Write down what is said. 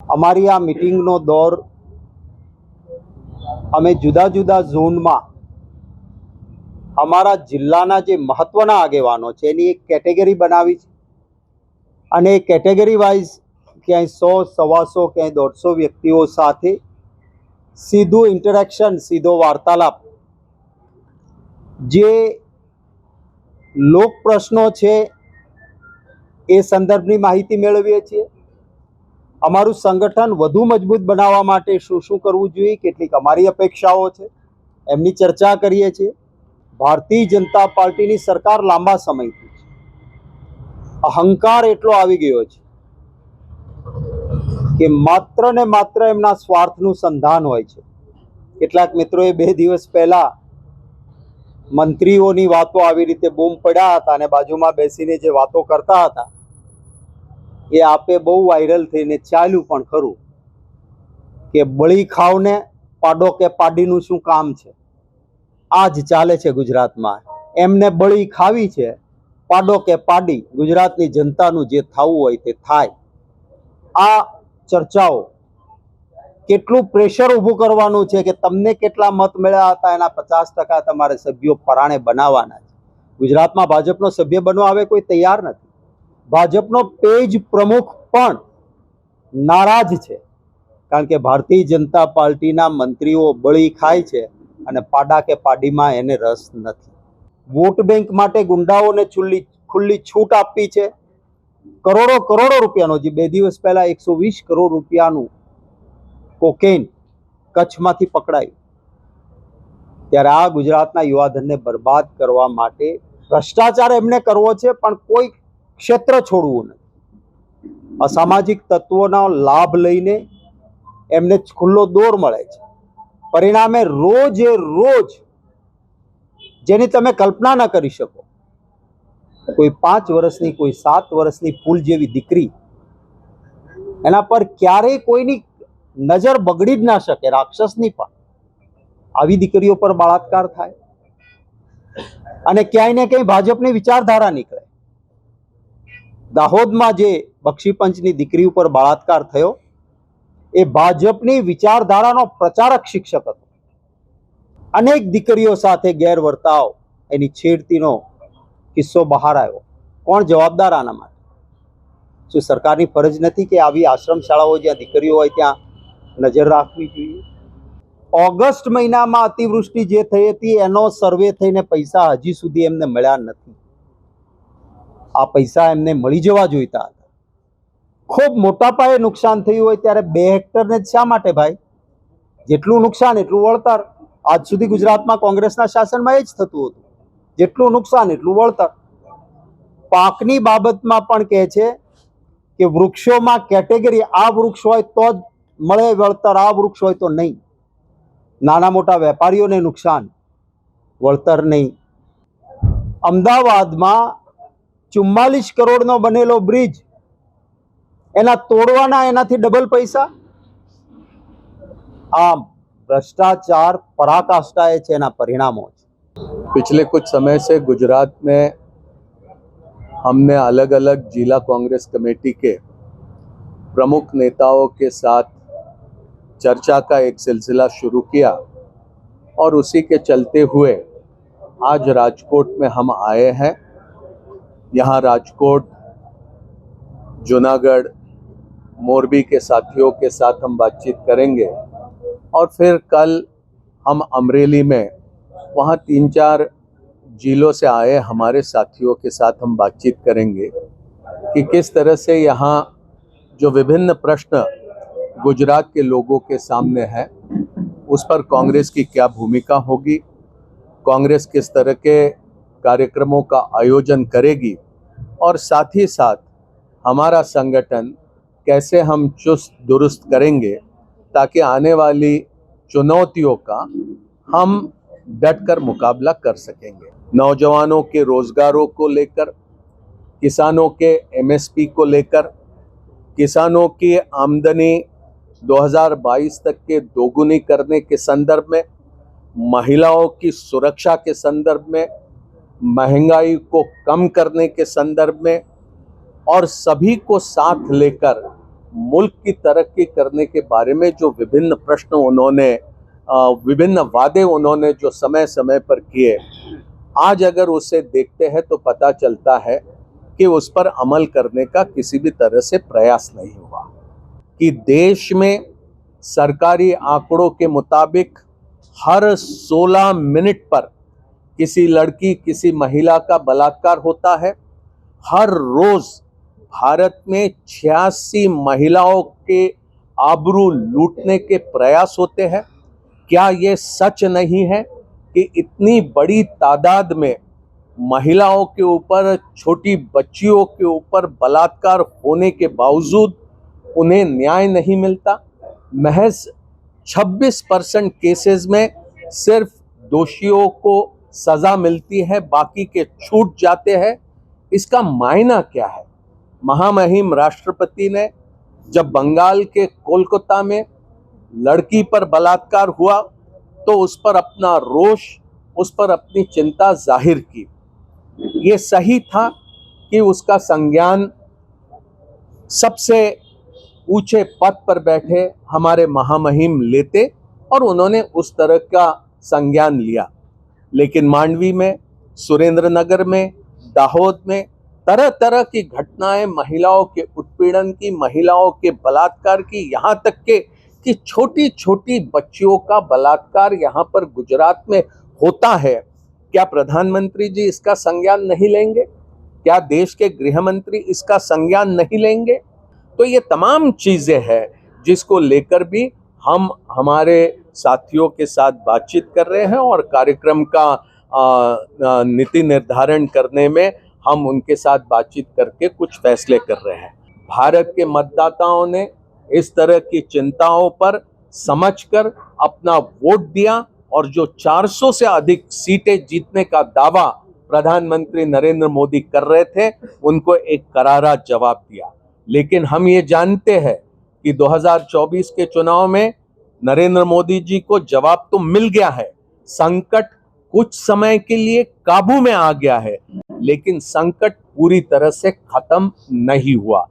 અમારી આ મિટિંગનો દોર અમે જુદા જુદા ઝોનમાં અમારા જિલ્લાના જે મહત્વના આગેવાનો છે, એની એક કેટેગરી બનાવી છે. અને એ કેટેગરી વાઇઝ ક્યાંય સો, સવાસો, ક્યાંય દોઢસો વ્યક્તિઓ સાથે સીધું ઇન્ટરેક્શન સીધો વાર્તાલાપ. જે લોક પ્રશ્નો છે, એ સંદર્ભની માહિતી મેળવીએ છીએ. અમારું સંગઠન વધુ મજબૂત બનાવવા માટે શું શું કરવું જોઈએ, કેટલીક અમારી અપેક્ષાઓ છે, એમની ચર્ચા કરીએ છીએ. ભારતીય જનતા પાર્ટીની સરકાર લાંબા સમયથી અહંકાર એટલો આવી ગયો છે કે માત્ર ને માત્ર એમના સ્વાર્થનું સંધાન હોય છે. કેટલાક મિત્રોએ બે દિવસ પહેલા મંત્રીઓની વાતો આવી રીતે બૂમ પડ્યા હતા અને બાજુમાં બેસીને જે વાતો કરતા હતા એ આપે બહુ વાયરલ થઈને ચાલ્યું પણ ખરું કે બળી ખાવને પાડો કે પાડીનું શું કામ છે? આ જ ચાલે છે ગુજરાતમાં. એમને બળી ખાવી છે, પાડો કે પાડી ગુજરાતની જનતાનું જે થવું હોય તે થાય. આ ચર્ચાઓ કેટલું પ્રેશર ઊભું કરવાનું છે કે તમને કેટલા મત મળ્યા હતા? એના પચાસ ટકા તમારે સભ્યો પરાણે બનાવવાના છે. ગુજરાતમાં ભાજપનો સભ્ય બનવા હવે કોઈ તૈયાર નથી. ભાજપનો પેજ પ્રમુખ પણ નારાજ છે. કારણ કે ભારતીય જનતા પાર્ટીના મંત્રીઓ બળી ખાય છે અને પાડા કે પાડીમાં એને રસ નથી. વોટ બેંક માટે ગુંડાઓને ખુલ્લી ખુલ્લી છૂટ આપી છે. કરોડો કરોડો રૂપિયાનો, જે બે દિવસ પહેલા એકસો વીસ કરોડ રૂપિયાનું કોકેન કચ્છમાંથી પકડાયું. ત્યારે આ ગુજરાતના યુવાધનને બરબાદ કરવા માટે ભ્રષ્ટાચાર એમને કરવો છે, પણ કોઈ ક્ષેત્ર છોડવું નથી અસામાજિક તત્વોનો લાભ લઈને એમને ખુલ્લો દોર મળે છે. પરિણામે રોજે રોજ જેની તમે કલ્પના ન કરી શકો, કોઈ પાંચ વર્ષની, કોઈ સાત વર્ષની ફૂલ જેવી દીકરી એના પર ક્યારેય કોઈની નજર બગડી જ ના શકે, રાક્ષસની પણ. આવી દીકરીઓ પર બળાત્કાર થાય અને ક્યાંય ને ક્યાંય ભાજપની વિચારધારા નીકળે. દાહોદમાં જે બક્ષીપંચની દીકરી ઉપર બળાત્કાર થયો, એ ભાજપની વિચારધારાનો પ્રચારક શિક્ષક હતો. અનેક દીકરીઓ સાથે ગેરવર્તાવ, એની છેડતીનો કિસ્સો બહાર આવ્યો. કોણ જવાબદાર આના માટે? શું સરકારની ફરજ નથી કે આવી આશ્રમ શાળાઓ જ્યાં દીકરીઓ હોય ત્યાં નજર રાખવી જોઈએ? ઓગસ્ટ મહિનામાં અતિવૃષ્ટિ જે થઈ હતી, એનો સર્વે થઈને પૈસા હજી સુધી એમને મળ્યા નથી. આ પૈસા એમને મળી જવા જોઈતા હતા. ખૂબ મોટા પાયે નુકસાન થયું હોય ત્યારે બે હેક્ટરને શા માટે ભાઈ? જેટલું નુકસાન એટલું વળતર. આજ સુધી ગુજરાતમાં કોંગ્રેસના શાસનમાં એ જ થતું હતું. જેટલું નુકસાન એટલું વળતર. પાકની બાબતમાં પણ કહે છે કે વૃક્ષોમાં કેટેગરી આ વૃક્ષ હોય તો જ મળે વળતર, આ વૃક્ષ હોય તો નહીં. નાના મોટા વેપારીઓને નુકસાન, વળતર નહીં. અમદાવાદમાં ચુમ્માલીસ કરોડનો બનેલો બ્રિજ એના તોડવાના એનાથી ડબલ પૈસા આમ ભ્રષ્ટાચાર પરાકાષ્ઠાએ છે એના પરિણામો છે पिछले कुछ समय से गुजरात में हमने अलग अलग जिला कांग्रेस कमेटी के प्रमुख नेताओं के साथ चर्चा का एक सिलसिला शुरू किया और उसी के चलते हुए आज राजकोट में हम आए हैं यहाँ राजकोट, जूनागढ़, मोरबी के साथियों के साथ हम बातचीत करेंगे। और फिर कल हम अमरेली में वहाँ तीन चार जिलों से आए हमारे साथियों के साथ हम बातचीत करेंगे कि किस तरह से यहाँ जो विभिन्न प्रश्न गुजरात के लोगों के सामने है, उस पर कांग्रेस की क्या भूमिका होगी, कांग्रेस किस तरह के कार्यक्रमों का आयोजन करेगी और साथ ही साथ हमारा संगठन कैसे हम चुस्त दुरुस्त करेंगे ताकि आने वाली चुनौतियों का हम डटकर मुकाबला कर सकेंगे। नौजवानों के रोजगारों को लेकर, किसानों के एमएसपी को लेकर, किसानों की आमदनी 2022 तक के दोगुनी करने के संदर्भ में, महिलाओं की सुरक्षा के संदर्भ में महँगाई को कम करने के संदर्भ में और सभी को साथ लेकर मुल्क की तरक्की करने के बारे में जो विभिन्न प्रश्न उन्होंने विभिन्न वादे उन्होंने जो समय समय पर किए, आज अगर उसे देखते हैं तो पता चलता है कि उस पर अमल करने का किसी भी तरह से प्रयास नहीं हुआ। कि देश में सरकारी आंकड़ों के मुताबिक हर 16 मिनट पर किसी लड़की, किसी महिला का बलात्कार होता है। हर रोज भारत में छियासी महिलाओं के आबरू लूटने के प्रयास होते हैं। क्या ये सच नहीं है कि इतनी बड़ी तादाद में महिलाओं के ऊपर, छोटी बच्चियों के ऊपर बलात्कार होने के बावजूद उन्हें न्याय नहीं मिलता? महज 26 परसेंट केसेस में सिर्फ़ दोषियों को सजा मिलती है, बाकी के छूट जाते हैं। इसका मायना क्या है? महामहिम राष्ट्रपति ने जब बंगाल के कोलकाता में लड़की पर बलात्कार हुआ तो उस पर अपना रोष, उस पर अपनी चिंता ज़ाहिर की। ये सही था कि उसका संज्ञान सबसे ऊँचे पद पर बैठे हमारे महामहिम लेते और उन्होंने उस तरह का संज्ञान लिया। लेकिन मांडवी में सुरेंद्र नगर में, दाहोद में तरह तरह की घटनाएँ महिलाओं के उत्पीड़न की, महिलाओं के बलात्कार की, यहाँ तक के कि छोटी छोटी बच्चियों का बलात्कार यहाँ पर गुजरात में होता है। क्या प्रधानमंत्री जी इसका संज्ञान नहीं लेंगे? क्या देश के गृह मंत्री इसका संज्ञान नहीं लेंगे? तो ये तमाम चीज़ें हैं जिसको लेकर भी हम हमारे साथियों के साथ बातचीत कर रहे हैं और कार्यक्रम का नीति निर्धारण करने में हम उनके साथ बातचीत करके कुछ फैसले कर रहे हैं। भारत के मतदाताओं ने इस तरह की चिंताओं पर समझकर अपना वोट दिया और जो 400 से अधिक सीटें जीतने का दावा प्रधानमंत्री नरेंद्र मोदी कर रहे थे, उनको एक करारा जवाब दिया। लेकिन हम ये जानते हैं कि 2024 के चुनाव में नरेंद्र मोदी जी को जवाब तो मिल गया है। संकट कुछ समय के लिए काबू में आ गया है, लेकिन संकट पूरी तरह से खत्म नहीं हुआ।